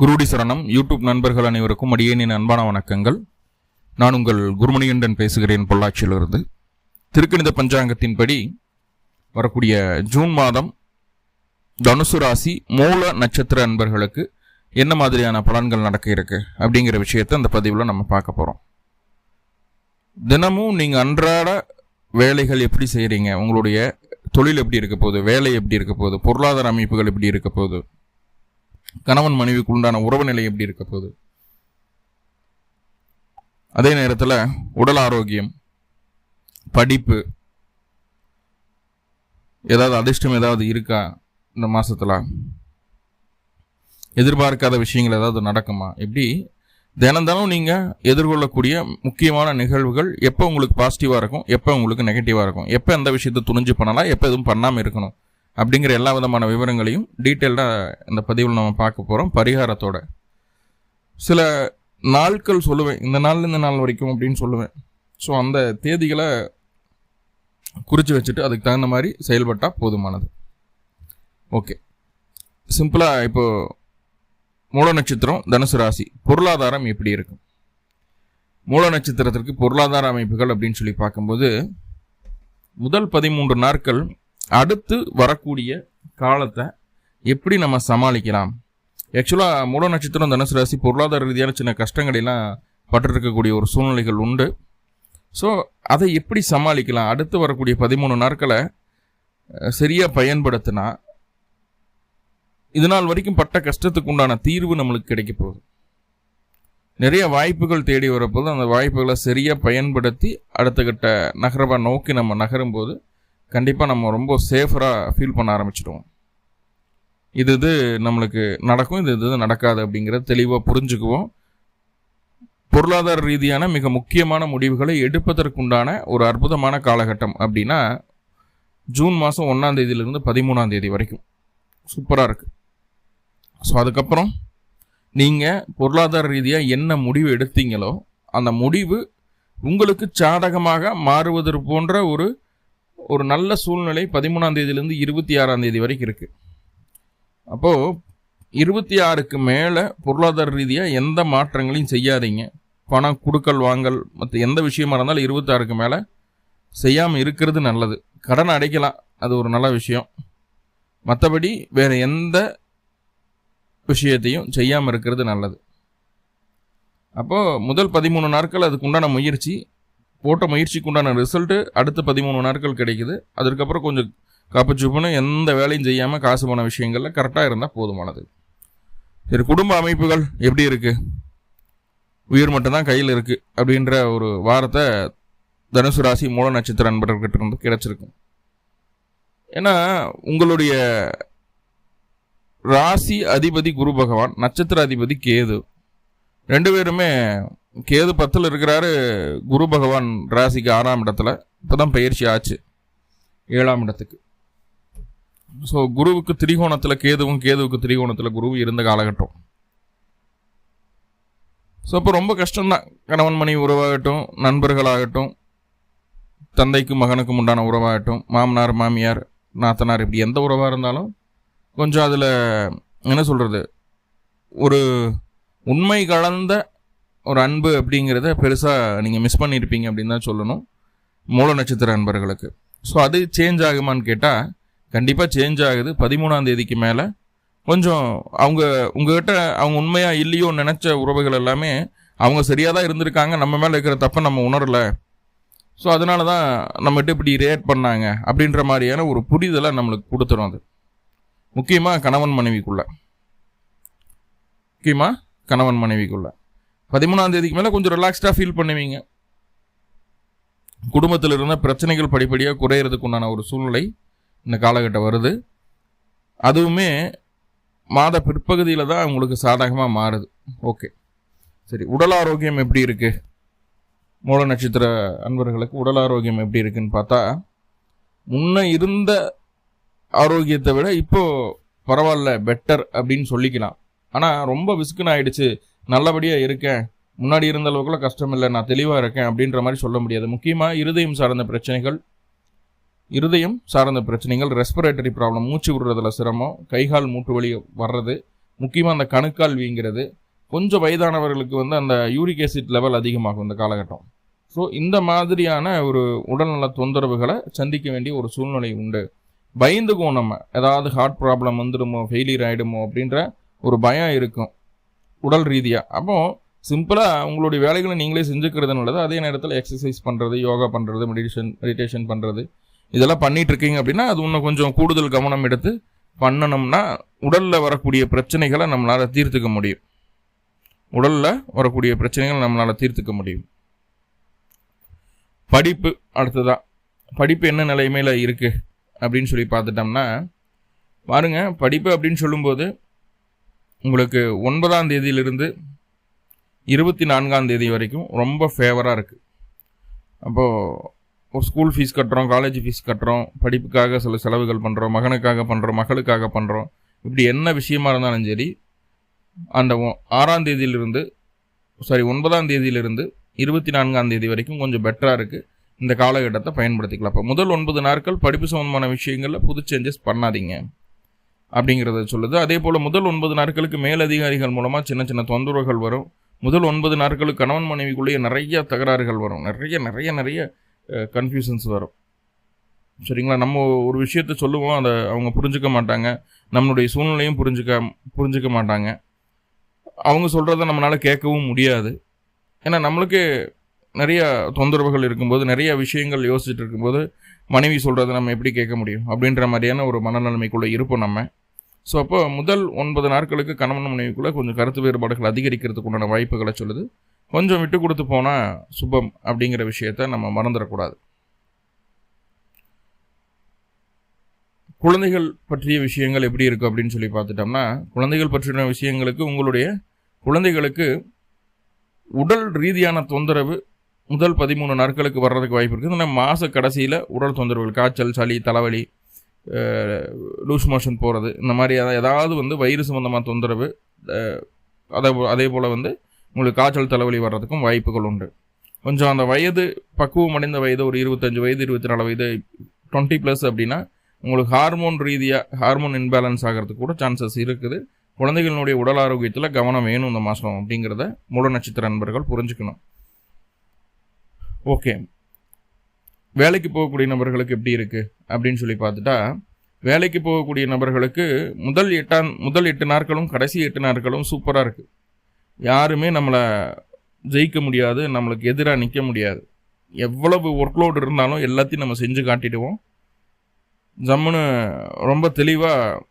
குருடி சரணம். யூடியூப் நண்பர்கள் அனைவருக்கும் அடியேனின் அன்பான வணக்கங்கள். நான் உங்கள் குருமணிகண்டன் பேசுகிறேன் பொள்ளாச்சியிலிருந்து. திருக்கணித பஞ்சாங்கத்தின்படி வரக்கூடிய ஜூன் மாதம் தனுசு ராசி மூல நட்சத்திர அன்பர்களுக்கு என்ன மாதிரியான பலன்கள் நடக்க இருக்கு அப்படிங்கிற விஷயத்தை அந்த பதிவில் நம்ம பார்க்க போகிறோம் தினமும் நீங்கள் அன்றாட வேலைகள் எப்படி செய்கிறீங்க உங்களுடைய தொழில் எப்படி இருக்க போகுது? வேலை எப்படி இருக்க போகுது? பொருளாதார அமைப்புகள் எப்படி இருக்க போகுது? கணவன் மனைவிக்கு உண்டான உறவு நிலை எப்படி இருக்க போகுது? அதே நேரத்தில் உடல் ஆரோக்கியம் படிப்பு ஏதாவது அதிர்ஷ்டம் ஏதாவது இருக்கா இந்த மாதத்தில் எதிர்பார்க்காத விஷயங்கள் ஏதாவது நடக்குமா? இப்படி தினம் தினம் நீங்கள் எதிர்கொள்ளக்கூடிய முக்கியமான நிகழ்வுகள் எப்போ உங்களுக்கு பாசிட்டிவாக இருக்கும் எப்போ உங்களுக்கு நெகட்டிவாக இருக்கும் எப்போ எந்த விஷயத்தை துணிஞ்சு பண்ணலாம் எப்போ எதுவும் பண்ணாமல் இருக்கணும். அப்படிங்கிற எல்லா விதமான விவரங்களையும் டீட்டெயில்டாக இந்த பதிவில் நம்ம பார்க்க போகிறோம் பரிகாரத்தோட. சில நாட்கள் சொல்லுவேன். இந்த நாள்ல இந்த நாள் வரைக்கும் அப்படின்னு சொல்லுவேன். ஸோ அந்த தேதிகளை குறித்து வச்சுட்டு அதுக்கு தகுந்த மாதிரி செயல்பட்டால் போதுமானது. ஓகே சிம்பிளாக இப்போ மூல நட்சத்திரம் தனுசு ராசி பொருளாதாரம் எப்படி இருக்கும் மூல நட்சத்திரத்திற்கு பொருளாதார அமைப்புகள் அப்படின்னு சொல்லி பார்க்கும்போது முதல் பதிமூன்று நாட்கள் அடுத்து வரக்கூடிய காலத்தை எப்படி நம்ம சமாளிக்கலாம்? ஆக்சுவலாக மூல நட்சத்திரம் தனுசு ராசி பொருளாதார ரீதியான சின்ன கஷ்டங்களெல்லாம் பட்டிருக்கக்கூடிய ஒரு சூழ்நிலைகள் உண்டு. ஸோ அதை எப்படி சமாளிக்கலாம்? அடுத்து வரக்கூடிய பதிமூணு நாட்களை சரியாக பயன்படுத்தினா இது நாள் வரைக்கும் பட்ட கஷ்டத்துக்கு உண்டான தீர்வு நம்மளுக்கு கிடைக்க போகுது. நிறைய வாய்ப்புகள் தேடி வரப்போது அந்த வாய்ப்புகளை சரியாக பயன்படுத்தி அடுத்த கட்ட நகரவை நோக்கி நம்ம நகரும்போது கண்டிப்பாக நம்ம ரொம்ப சேஃபராக ஃபீல் பண்ண ஆரம்பிச்சிடுவோம். இது இது நம்மளுக்கு நடக்கும் இது இது நடக்காது அப்படிங்கிறத தெளிவாக புரிஞ்சுக்குவோம். பொருளாதார ரீதியான மிக முக்கியமான முடிவுகளை எடுப்பதற்குண்டான ஒரு அற்புதமான காலகட்டம் அப்படின்னா ஜூன் மாதம் ஒன்றாம் தேதியிலிருந்து பதிமூணாம் தேதி வரைக்கும். சூப்பராக இருக்குது ஸோ அதுக்கப்புறம் நீங்கள் பொருளாதார ரீதியாக என்ன முடிவு எடுத்தீங்களோ அந்த முடிவு உங்களுக்கு சாதகமாக மாறுவதற்கு போன்ற ஒரு ஒரு நல்ல சூழ்நிலை பதிமூணாம் தேதியிலேருந்து இருபத்தி ஆறாம் தேதி வரைக்கும் இருக்குது அப்போது இருபத்தி ஆறுக்கு மேலே பொருளாதார ரீதியாக எந்த மாற்றங்களையும் செய்யாதீங்க. பணம் கொடுக்கல் வாங்கல் மற்ற எந்த விஷயமா இருந்தாலும் இருபத்தாறுக்கு மேலே செய்யாமல் இருக்கிறது நல்லது. கடன் அடைக்கலாம் அது ஒரு நல்ல விஷயம். மற்றபடி வேறு எந்த விஷயத்தையும் செய்யாமல் இருக்கிறது நல்லது. அப்போது முதல் பதிமூணு நாட்கள் அதுக்குண்டான முயற்சி. போட்ட முயற்சிக்கு உண்டான ரிசல்ட்டு அடுத்த பதிமூணு நாட்கள் கிடைக்குது. அதுக்கப்புறம் கொஞ்சம் காப்பச்சுப்புன்னு எந்த வேலையும் செய்யாமல் காசு போன விஷயங்களில் கரெக்டாக இருந்தால் போதுமானது. சரி குடும்ப அமைப்புகள் எப்படி இருக்குது உயிர் மட்டும்தான் கையில் இருக்குது அப்படின்ற ஒரு வாரத்தை தனுசு ராசி மூல நட்சத்திர நண்பர்கிட்ட இருந்து கிடைச்சிருக்கும். ஏன்னா உங்களுடைய ராசி அதிபதி குரு பகவான் நட்சத்திர அதிபதி கேது. ரெண்டு பேருமே கேது பத்தில் இருக்கிறாரு. குரு பகவான் ராசிக்கு ஆறாம் இடத்துல. இப்போதான் பயிற்சி ஆச்சு. ஏழாம் இடத்துக்கு. ஸோ குருவுக்கு திரிகோணத்தில் கேதுவும் கேதுவுக்கு திரிகோணத்தில் குருவும் இருந்த காலகட்டம். ஸோ அப்போ ரொம்ப கஷ்டம்தான். கணவன் மணி உறவாகட்டும் நண்பர்களாகட்டும் தந்தைக்கும் மகனுக்கும் உண்டான உறவாகட்டும் மாமனார் மாமியார் நாத்தனார் இப்படி எந்த உறவாக இருந்தாலும் கொஞ்சம் அதில் என்ன சொல்கிறது ஒரு உண்மை கலந்த ஒரு அன்பு அப்படிங்கிறத பெருசாக நீங்கள் மிஸ் பண்ணியிருப்பீங்க அப்படின்னு தான் சொல்லணும். மூல நட்சத்திர அன்பர்களுக்கு. ஸோ அது சேஞ்ச் ஆகுமான்னு கேட்டால் கண்டிப்பாக சேஞ்ச் ஆகுது. பதிமூணாம் தேதிக்கு மேலே கொஞ்சம் அவங்க உங்ககிட்ட அவங்க உண்மையாக இல்லையோ நினச்ச உறவுகள் எல்லாமே அவங்க சரியாக தான் இருந்திருக்காங்க. நம்ம மேலே இருக்கிற தப்பை நம்ம உணரலை. ஸோ அதனால தான் நம்மகிட்ட இப்படி ரியாக்ட் பண்ணாங்க அப்படின்ற மாதிரியான ஒரு புரிதலை நம்மளுக்கு கொடுத்துரும் அது. முக்கியமாக கணவன் மனைவிக்குள்ள. முக்கியமாக கணவன் மனைவிக்குள்ள. பதிமூணாம் தேதிக்கு மேலே கொஞ்சம் ரிலாக்ஸ்டாக ஃபீல் பண்ணுவீங்க. குடும்பத்தில் இருந்த பிரச்சனைகள் படிப்படியாக குறையிறதுக்கு உண்டான ஒரு சூழ்நிலை இந்த காலகட்டம் வருது. அதுவுமே மாத பிற்பகுதியில் தான் உங்களுக்கு சாதகமாக மாறுது. ஓகே சரி உடல் ஆரோக்கியம் எப்படி இருக்குது மூல நட்சத்திர அன்பர்களுக்கு உடல் ஆரோக்கியம் எப்படி இருக்குன்னு பார்த்தா முன்ன இருந்த ஆரோக்கியத்தை விட இப்போது பரவாயில்ல பெட்டர் அப்படின்னு சொல்லிக்கலாம். ஆனால் ரொம்ப விசுக்குன்னு ஆயிடுச்சு. நல்லபடியாக இருக்கேன். முன்னாடி இருந்த அளவுக்குலாம் கஷ்டம் இல்லை நான் தெளிவாக இருக்கேன் அப்படின்ற மாதிரி சொல்ல முடியாது. முக்கியமாக இருதயம் சார்ந்த பிரச்சனைகள். இருதயம் சார்ந்த பிரச்சனைகள் ரெஸ்பிரேட்டரி ப்ராப்ளம் மூச்சு விடுறதுல சிரமம் கைகால் மூட்டு வலி வர்றது முக்கியமாக அந்த கணுக்கால் வீங்கிறது. கொஞ்சம் வயதானவர்களுக்கு வந்து அந்த யூரிக் ஆசிட் லெவல் அதிகமாகும் இந்த காலகட்டம். ஸோ இந்த மாதிரியான ஒரு உடல்நல தொந்தரவுகளை சந்திக்க வேண்டிய ஒரு சூழ்நிலை உண்டு. பயந்துக்கும் நம்ம. ஏதாவது ஹார்ட் ப்ராப்ளம் வந்துடுமோ ஃபெயிலியர் ஆகிடுமோ அப்படின்ற ஒரு பயம் இருக்கும் உடல் ரீதியாக அப்போ சிம்பிளாக உங்களுடைய வேலைகளை நீங்களே செஞ்சுக்கிறது நல்லது அதே நேரத்தில் எக்ஸசைஸ் பண்ணுறது யோகா பண்ணுறது மெடிடேஷன் மெடிடேஷன் பண்ணுறது இதெல்லாம் பண்ணிகிட்ருக்கீங்க இருக்கீங்க அப்படின்னா அது இன்னும் கொஞ்சம் கூடுதல் கவனம் எடுத்து பண்ணணும்னா உடலில் வரக்கூடிய பிரச்சனைகளை நம்மளால் தீர்த்துக்க முடியும். உடலில் வரக்கூடிய பிரச்சனைகளை நம்மளால் தீர்த்துக்க முடியும். படிப்பு அடுத்ததான் படிப்பு என்ன நிலைமையில் இருக்குது அப்படின்னு சொல்லி பார்த்துட்டோம்னா பாருங்க படிப்பு அப்படின்னு சொல்லும்போது உங்களுக்கு ஒன்பதாம் தேதியிலிருந்து இருபத்தி நான்காம் தேதி வரைக்கும் ரொம்ப ஃபேவராக இருக்குது அப்போது ஒரு ஸ்கூல் ஃபீஸ் கட்டுறோம் காலேஜ் ஃபீஸ் கட்டுறோம் படிப்புக்காக சில செலவுகள் பண்ணுறோம் மகனுக்காக பண்ணுறோம் மகளுக்காக பண்ணுறோம் இப்படி என்ன விஷயமா இருந்தாலும் சரி அந்த ஆறாம் தேதியிலிருந்து சாரி ஒன்பதாம் தேதியிலிருந்து இருபத்தி நான்காம் தேதி வரைக்கும் கொஞ்சம் பெட்டராக இருக்குது இந்த காலகட்டத்தை பயன்படுத்திக்கலாம். அப்போ முதல் ஒன்பது நாட்கள் படிப்பு சம்மந்தமான விஷயங்களில் புது சேஞ்சஸ் பண்ணாதீங்க. அப்படிங்கிறத சொல்லுது. அதே போல் முதல் ஒன்பது நாட்களுக்கு மேலதிகாரிகள் மூலமாக சின்ன சின்ன தொந்தரவுகள் வரும். முதல் ஒன்பது நாட்களுக்கு கணவன் மனைவிக்குள்ளேயே நிறைய தகராறுகள் வரும். நிறைய நிறைய நிறைய கன்ஃபியூஷன்ஸ் வரும். சரிங்களா? நம்ம ஒரு விஷயத்த சொல்லுவோம். அதை அவங்க புரிஞ்சுக்க மாட்டாங்க. நம்மளுடைய சூழ்நிலையும் புரிஞ்சுக்க புரிஞ்சுக்க மாட்டாங்க. அவங்க சொல்கிறத நம்மளால் கேட்கவும் முடியாது. ஏன்னா நம்மளுக்கு நிறைய தொந்தரவுகள் இருக்கும்போது நிறைய விஷயங்கள் யோசிச்சுட்டு இருக்கும்போது மனைவி சொல்கிறத நம்ம எப்படி கேட்க முடியும்? அப்படின்ற மாதிரியான ஒரு மனநிலைமைக்குள்ளே இருப்போம் நம்ம. ஸோ அப்போ முதல் ஒன்பது நாட்களுக்கு கணவன் மனைவிக்குள்ளே கொஞ்சம் கருத்து வேறுபாடுகள் அதிகரிக்கிறதுக்கு உண்டான வாய்ப்புகளை சொல்லுது. கொஞ்சம் விட்டு கொடுத்து போனால் சுபம் அப்படிங்கிற விஷயத்த நம்ம மறந்துடக்கூடாது. குழந்தைகள் பற்றிய விஷயங்கள் எப்படி இருக்குது அப்படின்னு சொல்லி பார்த்துட்டோம்னா குழந்தைகள் பற்றின விஷயங்களுக்கு உங்களுடைய குழந்தைகளுக்கு உடல் ரீதியான தொந்தரவு முதல் பதிமூணு நாட்களுக்கு வர்றதுக்கு வாய்ப்பு இருக்குது இந்த மாத கடைசியில் உடல் தொந்தரவுகள் காய்ச்சல் சளி தலைவலி லூஸ் மோஷன் போகிறது இந்த மாதிரி ஏதாவது வந்து வயிறு சம்மந்தமாக தொந்தரவு அதே அதே போல் வந்து உங்களுக்கு காய்ச்சல் தலைவலி வர்றதுக்கும் வாய்ப்புகள் உண்டு. கொஞ்சம் அந்த வயது பக்குவம் அடைந்த வயது ஒரு இருபத்தஞ்சு வயது இருபத்தி நாலு வயது டுவெண்ட்டி ப்ளஸ் அப்படின்னா உங்களுக்கு ஹார்மோன் ரீதியாக ஹார்மோன் இன்பேலன்ஸ் ஆகிறதுக்கு கூட சான்சஸ் இருக்குது. குழந்தைகளினுடைய உடல் ஆரோக்கியத்தில் கவனம் வேணும் இந்த மாதம் அப்படிங்கிறத மூல நட்சத்திர நண்பர்கள் புரிஞ்சுக்கணும். ஓகே. வேலைக்கு போகக்கூடிய நபர்களுக்கு எப்படி இருக்குது அப்படின்னு சொல்லி பார்த்துட்டா வேலைக்கு போகக்கூடிய நபர்களுக்கு முதல் எட்டாம் முதல் எட்டு நாட்களும் கடைசி எட்டு நாட்களும் சூப்பராக இருக்குது யாருமே நம்மளை ஜெயிக்க முடியாது நம்மளுக்கு எதிராக நிற்க முடியாது. எவ்வளவு ஒர்க்லோடு இருந்தாலும் எல்லாத்தையும் நம்ம செஞ்சு காட்டிடுவோம். ஜம்முன்னு ரொம்ப தெளிவாக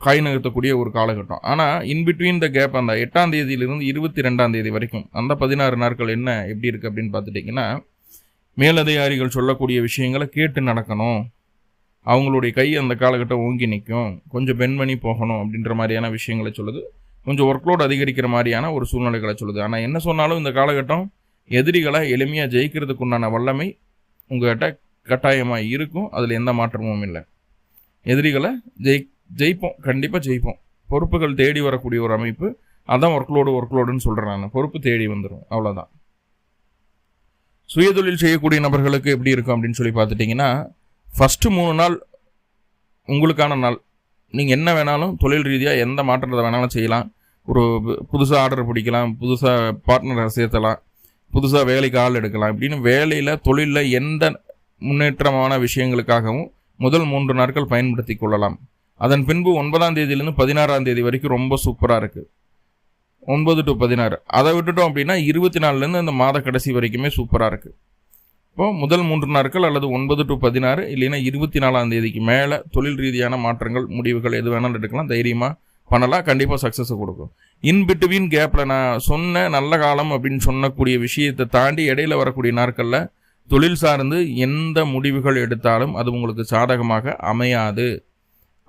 காய் நகர்த்தக்கூடிய ஒரு காலகட்டம். ஆனால் இன்பிட்வீன் த கேப் அந்த எட்டாம் தேதியிலிருந்து இருபத்தி ரெண்டாம் தேதி வரைக்கும் அந்த பதினாறு நாட்கள் என்ன எப்படி இருக்குது அப்படின்னு பார்த்துட்டிங்கன்னா மேலதிகாரிகள் சொல்லக்கூடிய விஷயங்களை கேட்டு நடக்கணும். அவங்களுடைய கை அந்த காலகட்டம் ஓங்கி நிற்கும். கொஞ்சம் பெண்மணி போகணும் அப்படின்ற மாதிரியான விஷயங்களை சொல்லுது. கொஞ்சம் ஒர்க்லோட் அதிகரிக்கிற மாதிரியான ஒரு சூழ்நிலைகளை சொல்லுது. ஆனால் என்ன சொன்னாலும் இந்த காலகட்டம் எதிரிகளை எளிமையாக ஜெயிக்கிறதுக்கு உண்டான வல்லமை உங்கள்கிட்ட கட்டாயமாக இருக்கும். அதில் எந்த மாற்றமும் இல்லை. எதிரிகளை ஜெய் ஜெயிப்போம். கண்டிப்பாக ஜெயிப்போம். பொறுப்புகள் தேடி வரக்கூடிய ஒரு அமைப்பு. அதான் ஒர்க்லோடு ஒர்க்லோடுன்னு சொல்கிறேன் நான். பொறுப்பு தேடி வந்துடும் அவ்வளோதான் சுயதொழில் செய்யக்கூடிய நபர்களுக்கு எப்படி இருக்கும் அப்படின்னு சொல்லி பார்த்துட்டிங்கன்னா ஃபஸ்ட்டு மூணு நாள் உங்களுக்கான நாள். நீங்கள் என்ன வேணாலும் தொழில் ரீதியாக எந்த மாற்றத்தை வேணாலும் செய்யலாம். ஒரு புதுசாக ஆர்டர் பிடிக்கலாம் புதுசாக பார்ட்னரை சேர்த்தலாம் புதுசாக வேலைக்கு ஆள் எடுக்கலாம். இப்படின்னு வேலையில் தொழிலில் எந்த முன்னேற்றமான விஷயங்களுக்காகவும் முதல் மூன்று நாட்கள் பயன்படுத்தி கொள்ளலாம். அதன் பின்பு ஒன்பதாம் தேதியிலேருந்து பதினாறாம் தேதி வரைக்கும் ரொம்ப சூப்பராக இருக்குது ஒன்பது டு பதினாறு. அதை விட்டுட்டோம் அப்படின்னா இருபத்தி நாலுலேருந்து அந்த மாத கடைசி வரைக்குமே சூப்பராக இருக்குது இப்போது முதல் மூன்று நாட்கள் அல்லது ஒன்பது டு பதினாறு இல்லைன்னா இருபத்தி நாலாம் தேதிக்கு மேலே தொழில் ரீதியான மாற்றங்கள் முடிவுகள் எது வேணாலும் எடுக்கலாம். தைரியமாக பண்ணலாம். கண்டிப்பாக சக்ஸஸை கொடுக்கும். இன் பிட்வீன் கேப்பில் நான் சொன்ன நல்ல காலம் அப்படின்னு சொன்னக்கூடிய விஷயத்தை தாண்டி இடையில வரக்கூடிய நாட்களில் தொழில் சார்ந்து எந்த முடிவுகள் எடுத்தாலும் அது உங்களுக்கு சாதகமாக அமையாது.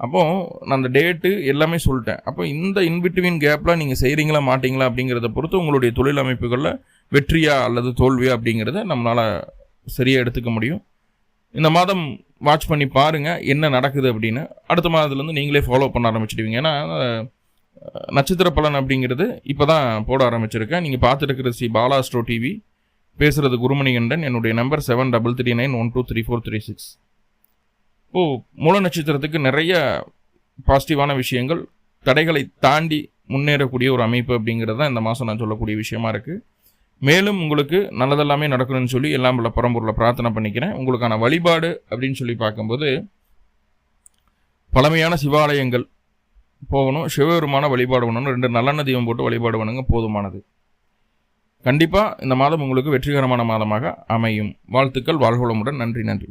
அப்போ நான் அந்த டேட்டு எல்லாமே சொல்லிட்டேன். அப்போ இந்த இன்பிட்வீன் கேப்பில் நீங்கள் செய்கிறீங்களா மாட்டிங்களா அப்படிங்கிறத பொறுத்து உங்களுடைய தொழில் அமைப்புகளில் வெற்றியா அல்லது தோல்வியா அப்படிங்கிறத நம்மளால் சரியாக எடுத்துக்க முடியும். இந்த மாதம் வாட்ச் பண்ணி பாருங்கள் என்ன நடக்குது அப்படின்னு. அடுத்த மாதத்துலேருந்து நீங்களே ஃபாலோ பண்ண ஆரம்பிச்சிடுவீங்க. ஏன்னா நட்சத்திர பலன் அப்படிங்கிறது இப்போ தான் போட ஆரம்பிச்சிருக்கேன். நீங்கள் பார்த்துட்டு இருக்கிற ஸ்ரீ பாலாஸ்ட்ரோ டிவி பேசுகிறது குருமணிகண்டன். என்னுடைய number seven double three nine one two three four three six இப்போது மூல நட்சத்திரத்துக்கு நிறைய பாசிட்டிவான விஷயங்கள் தடைகளை தாண்டி முன்னேறக்கூடிய ஒரு அமைப்பு அப்படிங்கிறது தான் இந்த மாதம் நான் சொல்லக்கூடிய விஷயமா இருக்குது மேலும் உங்களுக்கு நல்லதெல்லாமே நடக்கணும்னு சொல்லி எல்லாம் உள்ள பரம்பூரில் பிரார்த்தனை பண்ணிக்கிறேன். உங்களுக்கான வழிபாடு அப்படின்னு சொல்லி பார்க்கும்போது பழமையான சிவாலயங்கள் போகணும் சிவபெருமான வழிபாடு பண்ணணும் ரெண்டு நல்லெண்ணெய் தீபம் போட்டு வழிபாடு பண்ணுங்க போதுமானது. கண்டிப்பாக இந்த மாதம் உங்களுக்கு வெற்றிகரமான மாதமாக அமையும். வாழ்த்துக்கள் வாழ்வளமுடன் நன்றி நன்றி.